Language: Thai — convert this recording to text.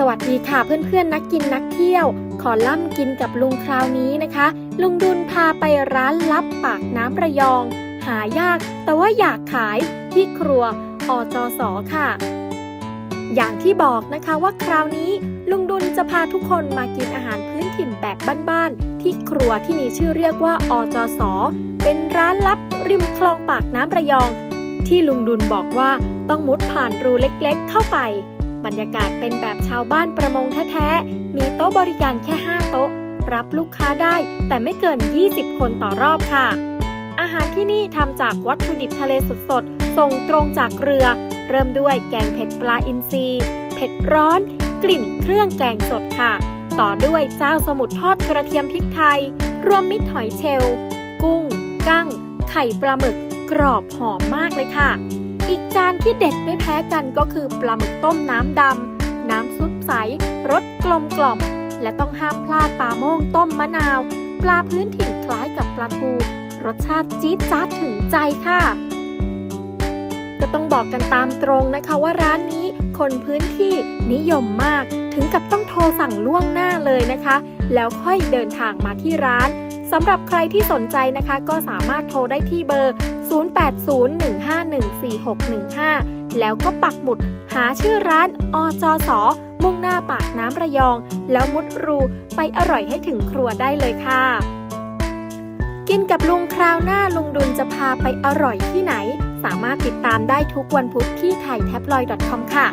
สวัสดีค่ะเพื่อนๆนักกินนักเที่ยว ขอล่ำกินกับลุงคราวนี้นะคะ ลุงดุลพาไปร้านลับปากน้ำระยอง หายากแต่ว่าอยากขายที่ครัวอจสค่ะ อย่างที่บอกนะคะว่าคราวนี้ลุงดุลจะพาทุกคนมากินอาหารพื้นถิ่นแบบบ้านๆที่ครัวที่มีชื่อเรียกว่าอจสเป็นร้านลับริมคลองปากน้ำระยอง ที่ลุงดุลบอกว่าต้องมุดผ่านรูเล็กๆ เข้าไป บรรยากาศเป็นแบบชาวบ้านประมงแท้ๆ มีโต๊ะบริการแค่ 5 โต๊ะ รับลูกค้าได้ แต่ไม่เกิน 20 คนต่อรอบค่ะ อาหารที่นี่ทำจากวัตถุดิบทะเลสดๆ ส่งตรงจากเรือ เริ่มด้วยแกงเผ็ดปลาอินทรีเผ็ดร้อน กลิ่นเครื่องแกงสดค่ะ ต่อด้วยเจ้าสมุทรทอดกระเทียมพริกไทย รวมมิตรหอยเชลล์กุ้ง กั้ง ไข่ปลาหมึก กรอบหอมมากเลยค่ะ อีกจานที่เด็ดไม่แพ้กันก็คือปลาหมึกต้มน้ำดำ น้ำซุปใส รสกลมกล่อม และต้องห้ามพลาดปลาโม่งต้มมะนาว ปลาพื้นถิ่นคล้ายกับปลาทู รสชาติจี๊ดจ๊าดถึงใจค่ะ ก็ต้องบอกกันตามตรงนะคะว่าร้านนี้คนพื้นที่นิยมมาก ถึงกับต้องโทรสั่งล่วงหน้าเลยนะคะ แล้วค่อยเดินทางมาที่ร้าน สำหรับใครที่สนใจนะคะก็สามารถโทรได้ที่เบอร์ 0801514615 แล้วก็ปักหมุดหาชื่อร้านอจสมุ่งหน้าปากน้ำระยอง แล้วมุดรูไปอร่อยให้ถึงครัวได้เลยค่ะ กินกับลุงคราวหน้าลุงดุลจะพาไปอร่อยที่ไหน สามารถติดตามได้ทุกวันพุธที่ไทยแท็บลอย .com ค่ะ